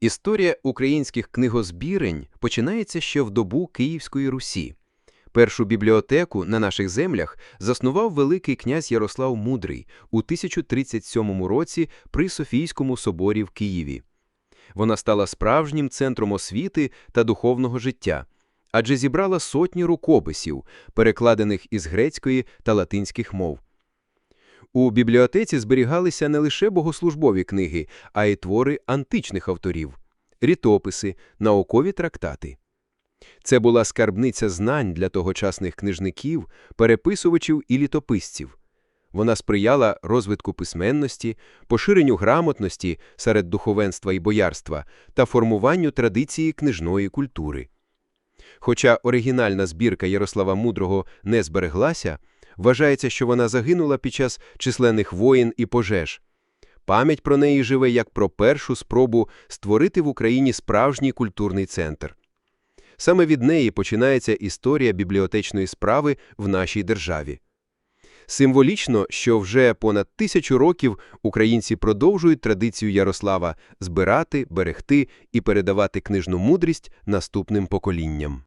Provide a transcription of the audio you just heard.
Історія українських книгозбірень починається ще в добу Київської Русі. Першу бібліотеку на наших землях заснував Великий князь Ярослав Мудрий у 1037 році при Софійському соборі в Києві. Вона стала справжнім центром освіти та духовного життя, адже зібрала сотні рукописів, перекладених із грецької та латинських мов. У бібліотеці зберігалися не лише богослужбові книги, а й твори античних авторів, рітописи, наукові трактати. Це була скарбниця знань для тогочасних книжників, переписувачів і літописців. Вона сприяла розвитку письменності, поширенню грамотності серед духовенства і боярства та формуванню традиції книжної культури. Хоча оригінальна збірка Ярослава Мудрого не збереглася, вважається, що вона загинула під час численних воєн і пожеж. Пам'ять про неї живе як про першу спробу створити в Україні справжній культурний центр. Саме від неї починається історія бібліотечної справи в нашій державі. Символічно, що вже понад тисячу років українці продовжують традицію Ярослава збирати, берегти і передавати книжну мудрість наступним поколінням.